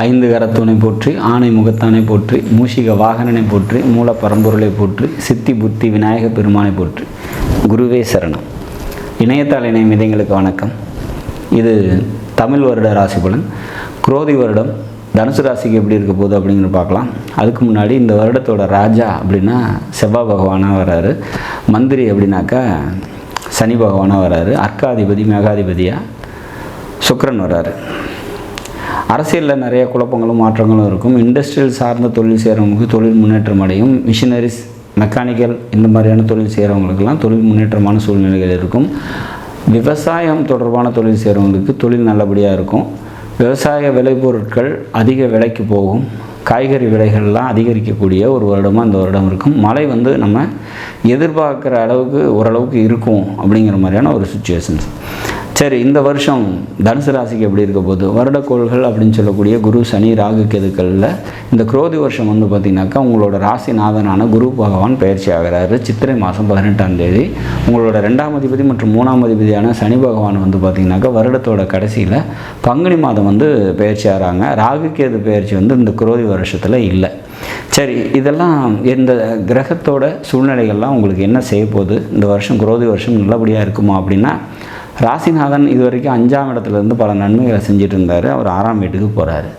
ஐந்து கரத்துணை போற்றி ஆணை முகத்தானை போற்றி மூஷிக வாகனனை போற்றி மூல பரம்பொருளை போற்றி சித்தி புத்தி விநாயக பெருமானை போற்றி. குருவே சரணம். இணையத்தாள் இணையம் இதயங்களுக்கு வணக்கம். இது தமிழ் வருட ராசி பலன். குரோதி வருடம் தனுசு ராசிக்கு எப்படி இருக்க போகுது அப்படிங்கிற பார்க்கலாம். அதுக்கு முன்னாடி இந்த வருடத்தோட ராஜா அப்படின்னா செவ்வாய் பகவானாக வராரு. மந்திரி அப்படின்னாக்கா சனி பகவானாக வராரு. அர்க்காதிபதி மேகாதிபதியாக சுக்கரன் வராரு. அரசியலில் நிறைய குழப்பங்களும் மாற்றங்களும் இருக்கும். இண்டஸ்ட்ரியல் சார்ந்த தொழில் செய்கிறவங்களுக்கு தொழில் முன்னேற்றம் அடையும். மிஷினரிஸ் மெக்கானிக்கல் இந்த மாதிரியான தொழில் செய்கிறவங்களுக்கெல்லாம் தொழில் முன்னேற்றமான சூழ்நிலைகள் இருக்கும். விவசாயம் தொடர்பான தொழில் செய்கிறவங்களுக்கு தொழில் நல்லபடியாக இருக்கும். விவசாய விளைபொருட்கள் அதிக விலைக்கு போகும். காய்கறி விலைகள்லாம் அதிகரிக்கக்கூடிய ஒரு வருடமாக இந்த வருடம் இருக்கும். மழை வந்து நம்ம எதிர்பார்க்குற அளவுக்கு ஓரளவுக்கு இருக்கும் அப்படிங்கிற மாதிரியான ஒரு சுச்சுவேஷன்ஸ் சரி இந்த வருஷம் தனுசு ராசிக்கு எப்படி இருக்க போகுது? வருடக்கோள்கள் அப்படின்னு சொல்லக்கூடிய குரு சனி ராகு கேதுக்களில் இந்த குரோதி வருஷம் வந்து பார்த்திங்கனாக்கா உங்களோட ராசிநாதனான குரு பகவான் பயிற்சி ஆகிறாரு. சித்திரை மாதம் பதினெட்டாம் தேதி. உங்களோட ரெண்டாம் அதிபதி மற்றும் மூணாம் அதிபதியான சனி பகவான் வந்து பார்த்திங்கனாக்கா வருடத்தோட கடைசியில் பங்குனி மாதம் வந்து பயிற்சி ஆகிறாங்க. ராகு கேது பயிற்சி வந்து இந்த குரோதி வருஷத்தில் இல்லை. சரி இதெல்லாம் இந்த கிரகத்தோட சூழ்நிலைகள்லாம் உங்களுக்கு என்ன செய்ய போகுது? இந்த வருஷம் குரோதி வருஷம் நல்லபடியாக இருக்குமா அப்படின்னா ராசிநாதன் இது வரைக்கும் அஞ்சாம் இடத்துலேருந்து பல நன்மைகளை செஞ்சுட்டு இருந்தார் அவர் ஆறாம் வீட்டுக்கு போகிறாரு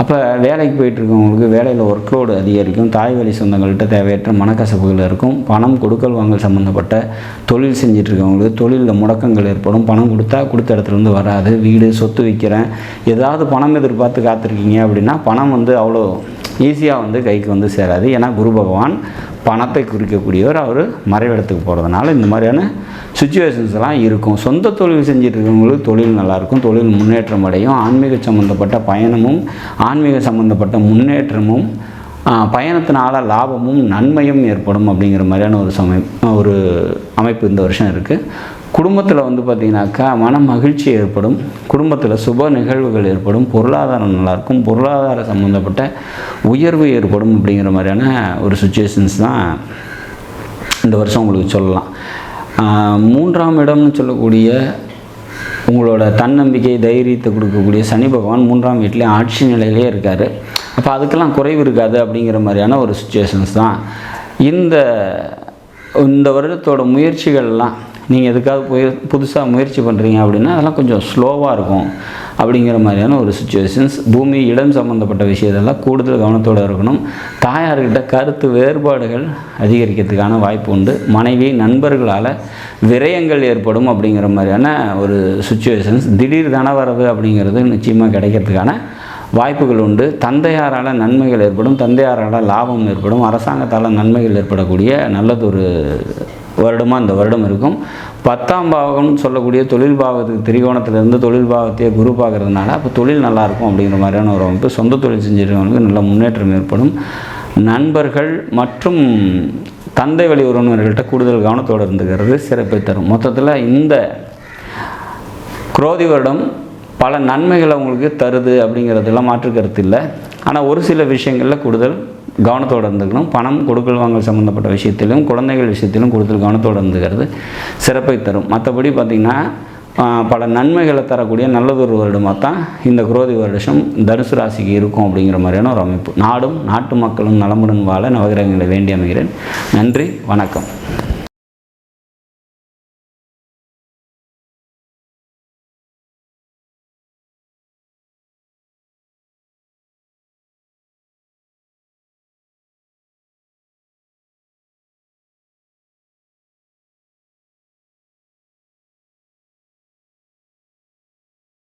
அப்போ வேலைக்கு போயிட்டுருக்கவங்களுக்கு வேலையில் ஒர்க் லோடு அதிகரிக்கும். தாய் வழி சொந்தங்கள்கிட்ட தேவையற்ற மனக்கசப்புகள் இருக்கும். பணம் கொடுக்கல் வாங்கல் சம்மந்தப்பட்ட தொழில் செஞ்சிட்ருக்கவங்களுக்கு தொழிலில் முடக்கங்கள் ஏற்படும். பணம் கொடுத்தா கொடுத்த இடத்துலேருந்து வராது. வீடு சொத்து விற்கிறேன் ஏதாவது பணம் எதிர்பார்த்து காத்திருக்கீங்க அப்படின்னா பணம் வந்து அவ்வளோ ஈஸியாக வந்து கைக்கு வந்து சேராது. ஏன்னா குரு பகவான் பணத்தை குறிக்கக்கூடியவர் அவர் மறைவிடத்துக்கு போகிறதுனால இந்த மாதிரியான சுச்சுவேஷன்ஸ்லாம் இருக்கும். சொந்த தொழில் செஞ்சுட்டு இருக்கவங்களுக்கு தொழில் நல்லாயிருக்கும். தொழில் முன்னேற்றம் அடையும். ஆன்மீக சம்மந்தப்பட்ட பயணமும் ஆன்மீக சம்மந்தப்பட்ட முன்னேற்றமும் பயணத்தினால லாபமும் நன்மையும் ஏற்படும் அப்படிங்கிற மாதிரியான ஒரு சமை ஒரு அமைப்பு இந்த வருஷம் இருக்குது குடும்பத்தில் வந்து பார்த்திங்கனாக்கா மன மகிழ்ச்சி ஏற்படும். குடும்பத்தில் சுப நிகழ்வுகள் ஏற்படும். பொருளாதாரம் நல்லாயிருக்கும் பொருளாதார சம்மந்தப்பட்ட உயர்வு ஏற்படும் அப்படிங்கிற மாதிரியான ஒரு சுச்சுவேஷன்ஸ் தான் இந்த வருஷம் உங்களுக்கு சொல்லலாம். மூன்றாம் இடம்னு சொல்லக்கூடிய உங்களோட தன்னம்பிக்கை தைரியத்தை கொடுக்கக்கூடிய சனி பகவான் மூன்றாம் வீட்டிலே ஆட்சி நிலையிலே இருக்கார். அப்போ அதுக்கெல்லாம் குறைவு இருக்காது அப்படிங்கிற மாதிரியான ஒரு சுச்சுவேஷன்ஸ் தான். இந்த இந்த வருடத்தோட முயற்சிகள்லாம் நீங்கள் எதுக்காவது போய் புதுசாக முயற்சி பண்ணுறீங்க அப்படின்னா அதெல்லாம் கொஞ்சம் ஸ்லோவாக இருக்கும் அப்படிங்கிற மாதிரியான ஒரு சுச்சுவேஷன்ஸ் பூமி இடம் சம்மந்தப்பட்ட விஷயத்தெல்லாம் கூடுதல் கவனத்தோடு இருக்கணும். தாயார்கிட்ட கருத்து வேறுபாடுகள் அதிகரிக்கிறதுக்கான வாய்ப்பு உண்டு. மனைவி நண்பர்களால் விரயங்கள் ஏற்படும் அப்படிங்கிற மாதிரியான ஒரு சுச்சுவேஷன்ஸ் திடீர் தனவரவு அப்படிங்கிறது நிச்சயமாக கிடைக்கிறதுக்கான வாய்ப்புகள் உண்டு. தந்தையாரால் நன்மைகள் ஏற்படும். தந்தையாரால் லாபம் ஏற்படும். அரசாங்கத்தால் நன்மைகள் ஏற்படக்கூடிய நல்லதொரு வருடமாக இந்த வருடம் இருக்கும். பத்தாம் பாவகம்னு சொல்லக்கூடிய தொழில் பாவத்துக்கு திரிகோணத்திலிருந்து தொழில் பாவத்தையே குரு பார்க்கறதுனால அப்போ தொழில் நல்லாயிருக்கும் அப்படிங்கிற மாதிரியான ஒரு அமைப்பு. சொந்த தொழில் செஞ்சிருக்கவங்களுக்கு நல்ல முன்னேற்றம் ஏற்படும். நண்பர்கள் மற்றும் தந்தை வழி உறவினர்கள்ட்ட கூடுதல் கவனத்தோடு இருந்துக்கிறது சிறப்பை தரும். மொத்தத்தில் இந்த குரோதி வருடம் பல நன்மைகளை உங்களுக்கு தருது அப்படிங்கிறதெல்லாம் மாற்று கருத்து இல்லை. ஆனால் ஒரு சில விஷயங்களில் கூடுதல் கவனத்தோடு இருந்துக்கணும். பணம் கொடுக்கல் வாங்கல் சம்மந்தப்பட்ட விஷயத்திலும் குழந்தைகள் விஷயத்திலும் கொடுத்து கவனத்தோடு இருந்துக்கிறது. சிறப்பை தரும். மற்றபடி பார்த்திங்கன்னா பல நன்மைகளை தரக்கூடிய நல்லதொரு வருடமாக தான் இந்த குரோதி வருஷம் தனுசு ராசிக்கு இருக்கும் அப்படிங்கிற மாதிரியான ஒரு அமைப்பு. நாடும் நாட்டு மக்களும் நலமுடன் வாழ நவகிரகங்களை வேண்டி அமைகிறேன். நன்றி வணக்கம்.